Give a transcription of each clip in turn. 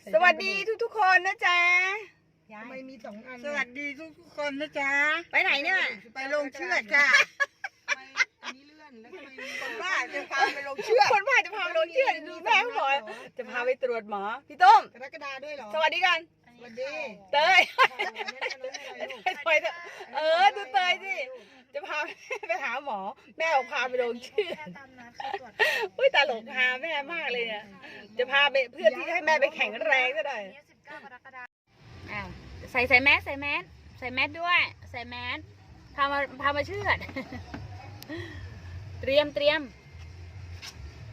ใส่สวัสดีทุกทุกๆคนนะจ๊ะ ทำไมมีสองอันสวัสดีทุกทุกๆคนนะจ๊ะไปไหนเนี่ย ไปลงเชือดค่ะทำไมอันนี้เลื่อนแล้วทำไมมีคนบ้าจะพาไปลงเชือดคนพาจะพาไปลงเชื่อดดูแม่เขาบอกจะพาไปตรวจหมอ พี่ต้ม กรกฎาด้วยเหรอสวัสดีกัน สวัสดีเตยอันนั้นอันนั้นอะไรลูกเตยเออดูเตยสิ จะพาไปหาหมอ แม่บอกพาไปลงเชื่อดอุ้ยตลกพาแม่มากเลยเนี่ย จะพาไปเพื่อที่จะให้แม่ไปแข่งแรงก็ได้อ้าวใส่ใส่แมสใส่แมสใส่แมสด้วย ใส่แมสพามาพามาเชื่อดเตรียมเตรียม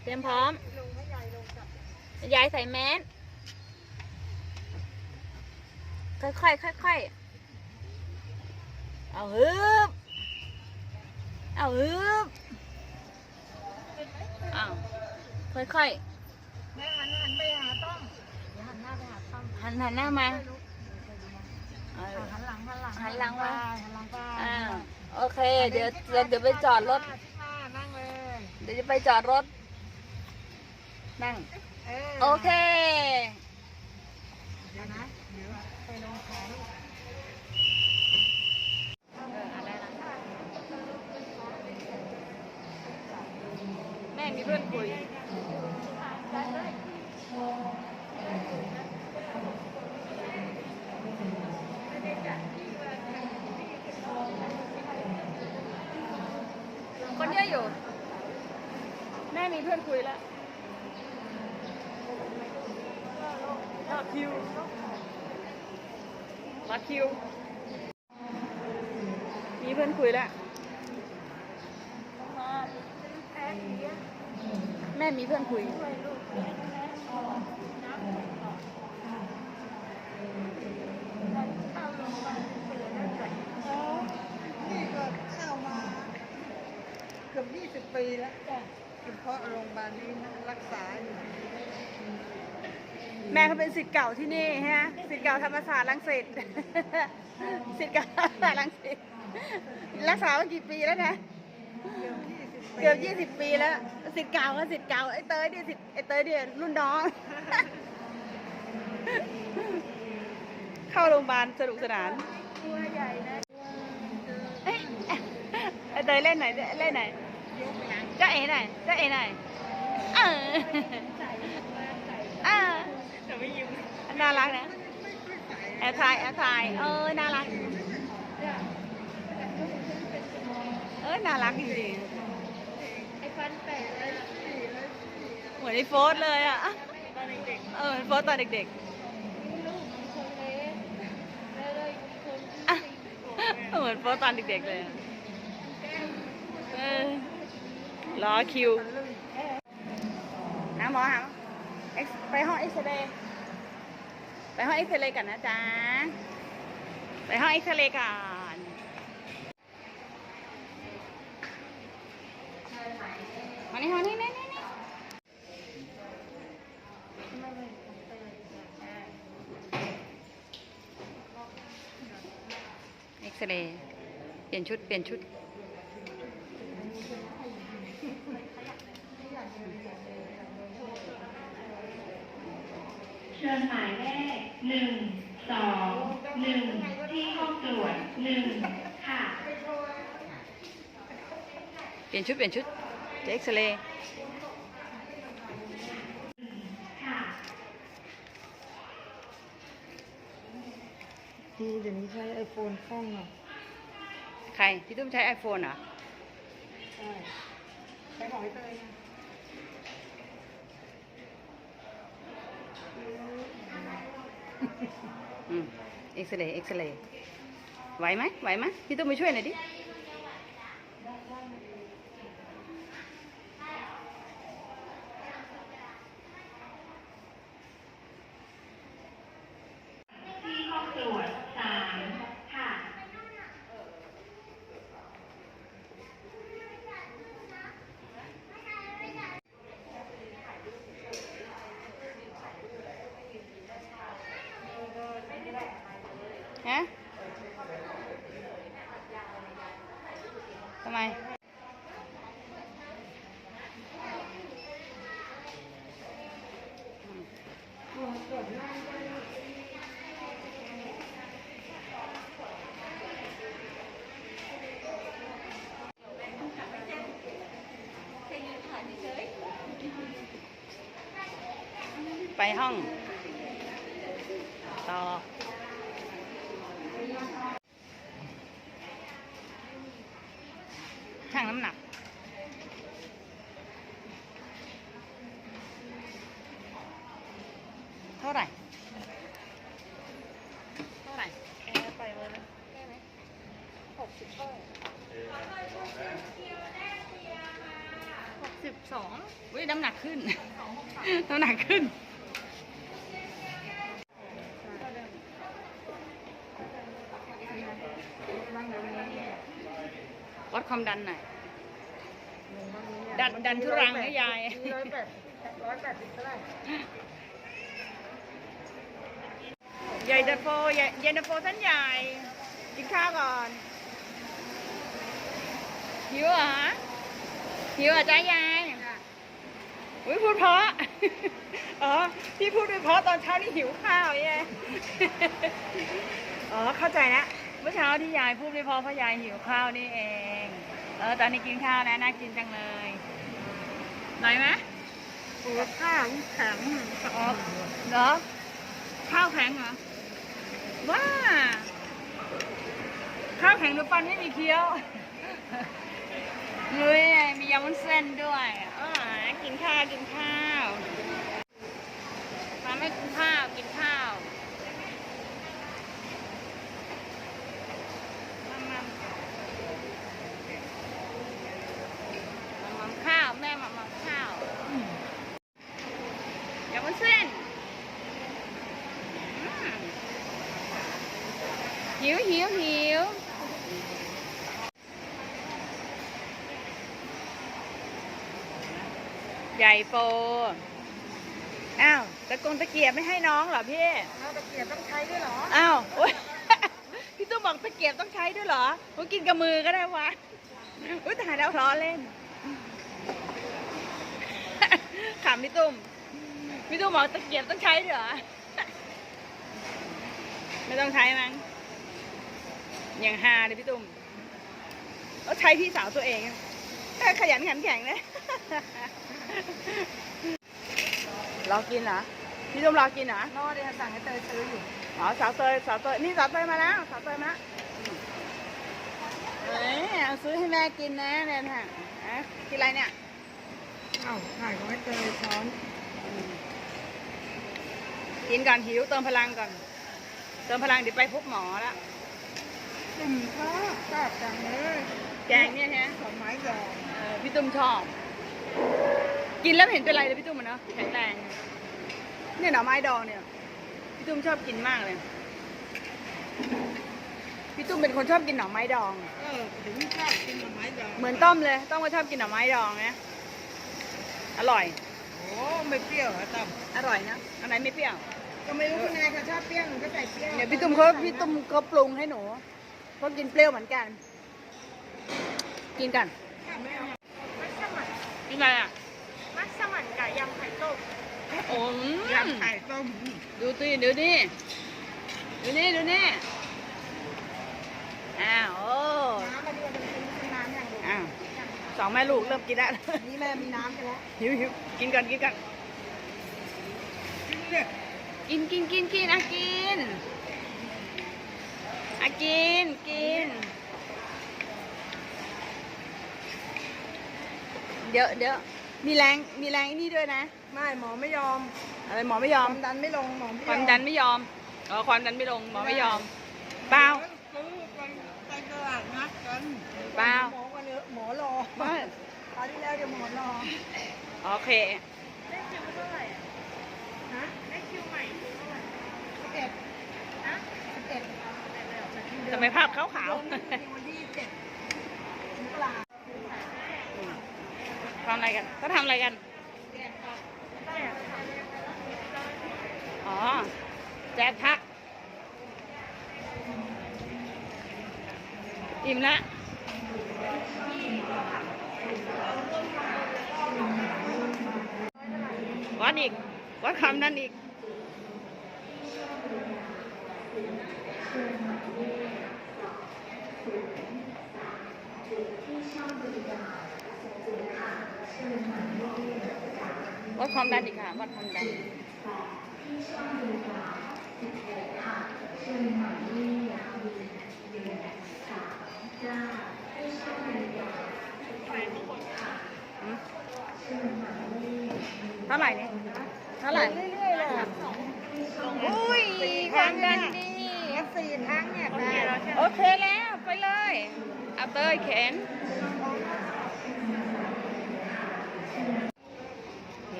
เตรียมพร้อมลงให้ยายลงกับยายใส่แมสค่อยๆค่อยๆเอาฮึบ เอาฮึบเอาค่อยแม่หันหันไปหาต้อมเดี๋ยวหันหน้าไปหาต้อมๆหันหันหน้ามาเออ หันหลังหันหลังหันหลังมา หันหลังไปอ่าโอเค เดี๋ยวเดี๋ยวเดี๋ยวไปจอดรถนั่งเลย เดี๋ยวจะไปจอดรถ นั่งเออโอเค เดี๋ยวนะเดี๋ยวไปลงของ แมีเพื่อนคุยคนเยอะอยู่ แม่มีเพื่อนคุยแล้วรอคิวรอคิว มีเพื่อนคุยแล้ว แม่มีเพื่อนคุยนี่ก็เข้ามาเกือบ20 ปีแล้วเฉพาะโรงพยาบาลนี้นะรักษาอยู่แม่เขาเป็นสิทธิ์เก่าที่นี่ฮะสิทธิ์เก่าธรรมศาสตร์รังสิตสิทธิ์เก่าธรรมศาสตร์รังสิตรักษามากี่ปีแล้วนะ เกือบ เกือบยี่สิบปีแล้วสิทธิ์เก่าก็สิทธิ์เก่าไอ้เตยเนี่ยสิทธิ์ไอ้เตยเนี่ยรุ่นน้อง เข้าโรงพยาบาลสนุกสนานเอ้ยไอ้เตยเล่นไหนเล่นไหนจ้าเอ๋ไหนจ้าเอ๋ไหนเออเออน่ารักนะแอบถ่ายแอบถ่ายเออน่ารักเออน่ารักจริงๆ เหมือนไอ้โฟสเลยอะเออโฟสตอนเด็กๆอะเหมือนโฟสตอนเด็กๆเลยอะเออรอคิว นะหมอหาเอ็กซ์ไปห้องเอ็กซเรย์ไปห้องเอ็กซเรย์กันนะจ๊ะ ไปห้องเอ็กซเรย์ก่อนมานี่มานี่นี่นี่นี่ เอ็ก ซเรย์เปลี่ยนชุด เปลี่ยนชุด เชิญหมายเลขหนึ่งสองหนึ่งที่ห้องตรวจหนึ่งค่ะ เปลี่ยนชุด เปลี่ยนชุดจะเอ็กซเรย์ ทีเดี๋ยวนี้ใช้ไอโฟนคล่องอะใครที่ตุ้มใช้ไอโฟนเหรอ ใช่ใช้ของไอ้เตยนะอืม เอ็กซเรย์เอ็กซเรย์ไหวไหมไหวไหมพี่ตุ้มไปช่วยหน่อยดิ ไปห้อง ต่อ ชั่งน้ำหนัก เท่าไหร่ เท่าไหร่ ไปเลยนะได้ไหมหกสิบเท่าไหร่หกสิบสอง อุ้ยน้ำหนักขึ้น น้ำหนักขึ้น วัดความดันหน่อย ดันดันทุรังนะยาย ร้อยแปดร้อยแปดสิบเท่าไหร่ใหญ่เดนโฟใหญ่เย็นเดนโฟท่านใหญ่ กินข้าวก่อน หิวเหรอ หิวเหรอะจ้ายาย อุ้ยพูดเพราะ อ๋อ ที่พูดไปเพราะตอนเช้านี่หิวข้าวแย่อ๋อ เข้าใจแล้วเมื่อเช้าที่ยายพูดไปเพราะเพราะยายหิวข้าวนี่เอง เออตอนนี้กินข้าวแล้วน่ากินจังเลยหน่อยไหมโอ้ข้าวแข็งอ๋อเหรอข้าวแข็งเหรอว้าข้าวแข็งหรือปันไม่มีเคี้ยวเฮ้ยมียำวุ้นเส้นด้วยอ่ากินข้าวกินข้าวมาไม่กินข้าวกินข้าว มามามามาข้าว แม่มามาข้าวยำวุ้นเส้นอืม หิวหิวหิวใหญ่โฟอ้าวตะกงตะเกียบไม่ให้น้องเหรอพี่แล้วตะเกียบต้องใช้ด้วยเหรอ อ้าวโอ๊ยพี่ตุ้มบอกตะเกียบต้องใช้ด้วยเหรอผมกินกับมือก็ได้วะอุ้ยตายแล้วล้อเล่นขำพี่ตุ้มพี่ตุ้มบอกตะเกียบต้องใช้ด้วยเหรอ ไม่ต้องใช้มั้ง อย่างฮาเลยพี่ตุ้มก็ใช้พี่สาวตัวเองเออขยันขันแข็งนะรอกินเหรอพี่ตุ้มรอกินเหรอนอเดี๋ยวสั่งให้เตยซื้ออยู่อ๋อสาวเตยสาวเตยนี่สาวเตยมาแล้วสาวเตยมาเอ้ยเอาซื้อให้แม่กินนะเนี่ยนะอะกินอะไรเนี่ยเอ้าถ่ายของให้เตยช้อนกินก่อนหิวเติมพลังก่อน เติมพลังเดี๋ยวไปพบหมอแล้ว จุ่มข้าวชอบจังเลยแกงเนี่ยฮะสองไม้ยองเออพี่ตุ้มชอบ กินแล้วไม่เห็นเป็นไรเลยพี่ตุ้มอะเนาะแข็งแรง เนี่ยหน่อไม้ดองเนี่ย พี่ตุ้มชอบกินมากเลย พี่ตุ้มเป็นคนชอบกินหน่อไม้ดอง เออถึงชอบกินหน่อไม้ยองเหมือนต้มเลยต้มก็ชอบกินหน่อไม้ดองนะอร่อย โอ้ไม่เปรี้ยวเหรอตั้มอร่อยนะอันไหนไม่เปรี้ยว ก็ไม่รู้คุณนายเขาชอบเปรี้ยวหนูก็ใส่เปรี้ยว เดี๋ยวพี่ตุ้มเขาพี่ตุ้มเขาปรุงให้หนู เขากินเปรี้ยวเหมือนกัน กินกันไม่เอามัสมั่นกินอะไรอะ มัสมั่นกับยำไข่ต้มโอ้ยำไข่ต้มดูสิดูนี่ดูนี่ดูนี่อ้าวโอ้น้ำมาด้วยมันเป็นน้ำอย่างดูอ้าวสองแม่ลูกเริ่มกินแล้วนี่แม่มีน้ำไปแล้วหิวหิวกินกันกินกันกินเลยกินกินกินกินอะกิน อะกิน กิน เดี๋ยวเดี๋ยวมีแรง มีแรงไอ้นี่ด้วยนะ ไม่หมอไม่ยอมอะไรหมอไม่ยคอวาม มดันไม่ลงหมอไม่ยอมความดันไม่ยอมอ๋อความดันไม่ลงหมอไม่ยอม เปล่า ซื้อไปไปตลาดนัดกันเปล่า หมอวันนี้หมอรอไม่คราวที่แล้วเดี๋ยวหมอรอโอเคได้คิวเท่าไหร่อะฮะได้คิวใหม่คิวเท่าไหร่สิบเอ็ดนะสิบเอ็ด ทำไมภาพขาววันที่เจ็ดมกราๆทำอะไรกันเขาทำอะไรกัน อ๋อ แจกพัก อิ่มละวัดอีก วัดคำนั้นอีก วัดความดันอีกค่ะวัดความดันเท่าไหร่เนี่ยเท่าไหร่เรื่อยๆเลยอะอุ้ยความดันดี สี่ครั้งเนี่ยได้โอเคแล้วไปเลยเอาเตยแขน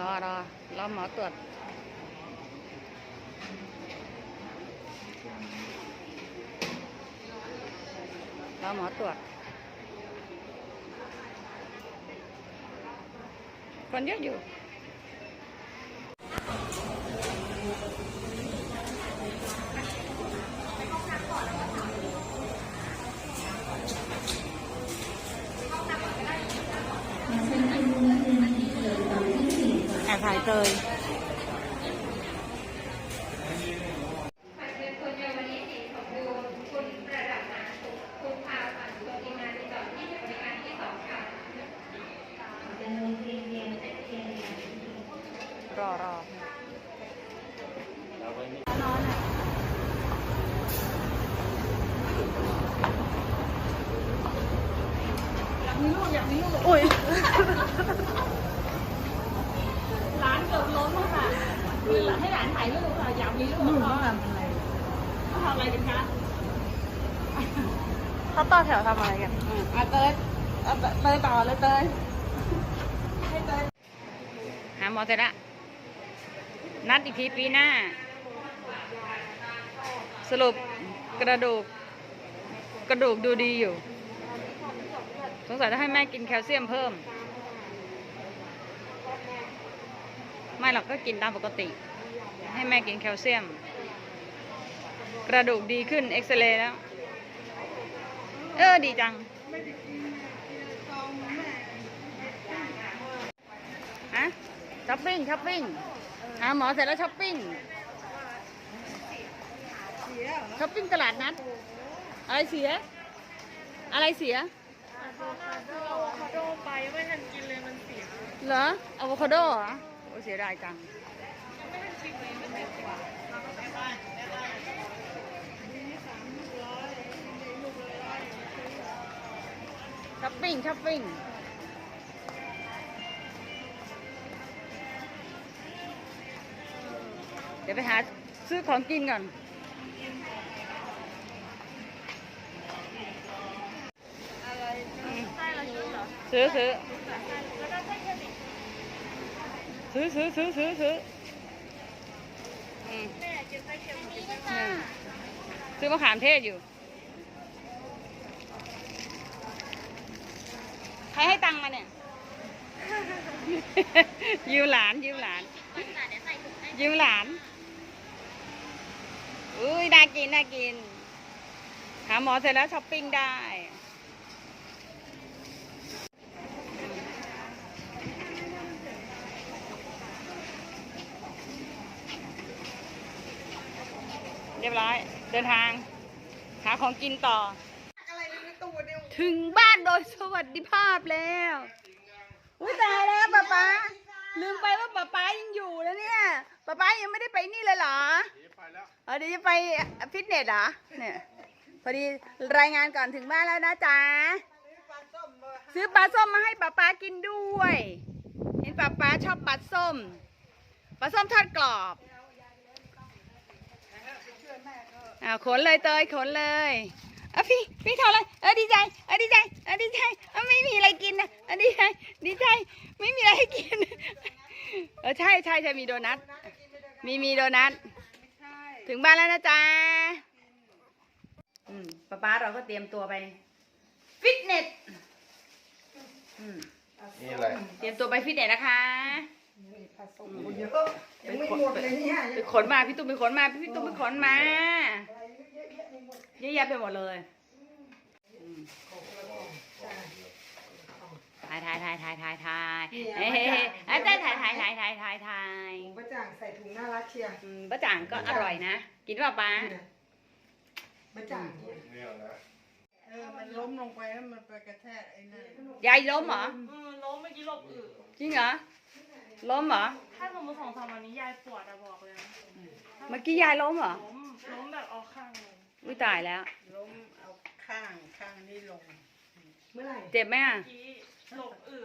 รอรอรอหมอตรวจรอหมอตรวจคนเยอะอยู่ แอบถ่ายเตยรอรออุ้ย ร้านเกือบล้มอะค่ะคือ ให้หลานถ่ายรูปค่ะอยากมีรูปเขาทำอะไรเขาทำอะไรกันคะเขาต่อแถวทำอะไรกันอะเตยเอาเตยต่อเลยเตยให้เตยหาหมอเสร็จละนัดอีกทีปีหน้า สรุปกระดูก กระดูกดูดีอยู่ สงสัยต้องให้แม่กินแคลเซียมเพิ่ม ไม่หรอกก็กินตามปกติ ให้แม่กินแคลเซียม กระดูกดีขึ้นเอ็กซเรย์แล้ว เออดีจังฮะช้อปปิ้งช้อปปิ้งหาหมอเสร็จแล้วช้อปปิ้งเสียเหรอช้อปปิ้งตลาดนัดอะไรเสีย อะไรเสียเอาอะโวคาโดไปไม่ทันกินเลยมันเสีย เหรออะโวคาโดเหรอโอ้เสียดายจังไม่ทันชิมเลยมันเป็นสิบช้อปปิ้งช้อปปิ้งเดี๋ยวไปหาซื้อของกินก่อนใช่เราชุดเหรอซื้อซื้อ แล้วก็ใช่แค่สิ ซื้อซื้อซื้อซื้อซื้ออืมแม่กินไส้เค็มกินไส้อืมซื้อมะขามเทศอยู่ ใครให้ตังค์มาเนี่ย ยืมหลานยืมหลาน ยืมหลาน อุ้ยน่ากินน่ากิน หาหมอเสร็จแล้วช้อปปิ้งได้ เรี ยบร้อย เดินทาง หาของกินต่ออะไรในตู้เดียวถึงบ้านโดยสวัสดิภาพแล้วอุ้ยตายแล้วป๊าป๊าลืมไปว่าป๊าป๊ายังอยู่แล้วเนี่ยป๊าป๊ายังไม่ได้ไปนี่เลยเหรอเออเดี๋ยวจะไปฟิตเนสเหรอเนี่ยพอดีรายงานก่อนถึงบ้านแล้วนะจ๊ะปลาส้มมาซื้อปลาส้มมาให้ป๊าป๊ากินด้วย เห็นป๊าป๊าชอบปลาส้มปลาส้มทอดกรอบ อ่าขนเลยเตยขนเลยอะพี่พี่ทำอะไรเออดีใจเออดีใจเออดีใจเออไม่มีอะไรกินนะเออดีใจดีใจไม่มีอะไรให้กิน เออใช่ใช่ใช่มีโดนัทมีมีโดนัทใช่ถึงบ้านแล้วนะจ๊ะอืมป๊าป๊าเราก็เตรียมตัวไป ฟิตเนสอืมนี่อะไร เตรียมตัวไปฟิตเนสนะคะมีผ สมเยอะยังไม่หมดเลยเนี่ยไปขนมาพี่ตุ้มไปขนมาพี่ตุ้มไปขนมาเยอะแยะไปหมดเลยอืมถ่ายถ่ายถ่ายถ่ายถ่ายถ่ายเฮ้ยเฮ้ยเฮ้ยเอ้ยถ่ายถ่ายถ่ายถ่ายถ่ายถ่ายถ่ายป้าจ่างใส่ถุงน่ารักเชียร์อืมบะจ่างก็อร่อยนะ กินเปล่าป้าไม่จ่ายเอ อมันล้มลงไปแล้วมันไปกระแทกไอ้นั่นยายล้มเหรอเออล้มเมื่อกี้หลบอึจริงเหรอ ล้มเหรอ ถ้าสมมติสองสามวันนี้ยายปวดอะบอกเลยนะเมื่อกี้ยายล้มเหรอ ล้มล้มแบบเอาข้างลงอุ้ยตายแล้ว ล้มเอาข้างข้างนี้ลงเจ็บไหมอะ เมื่อกี้หลบอึ